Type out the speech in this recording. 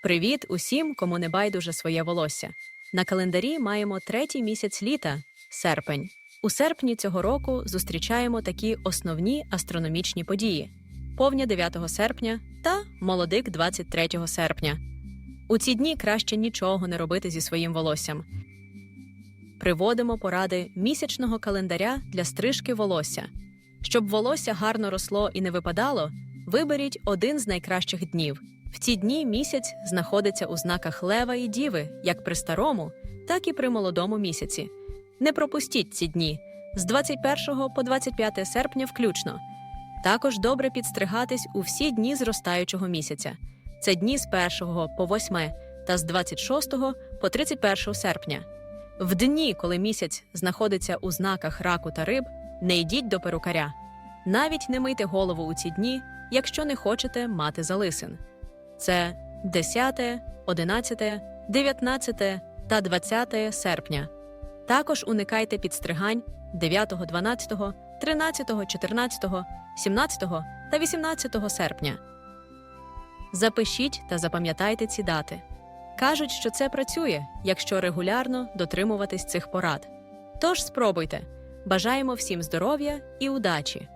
Привіт усім, кому не байдуже своє волосся. На календарі маємо третій місяць літа серпень. У серпні цього року зустрічаємо такі основні астрономічні події: повня 9 серпня та молодик 23 серпня. У ці дні краще нічого не робити зі своїм волоссям. Приводимо поради місячного календаря для стрижки волосся. Щоб волосся гарно росло і не випадало, виберіть один з найкращих днів. В ці дні місяць знаходиться у знаках лева і діви, як при старому, так і при молодому місяці. Не пропустіть ці дні з 21 по 25 серпня включно. Також добре підстригатись у всі дні зростаючого місяця. Це дні з 1 по 8 та з 26 по 31 серпня. В дні, коли місяць знаходиться у знаках раку та риб, не йдіть до перукаря. Навіть не мийте голову у ці дні, якщо не хочете мати залисин. Це 10, 11, 19 та 20 серпня. Також уникайте підстригань 9, 12, 13, 14, 17 та 18 серпня. Запишіть та запам'ятайте ці дати. Кажуть, що це працює, якщо регулярно дотримуватись цих порад. Тож спробуйте. Бажаємо всім здоров'я і удачі!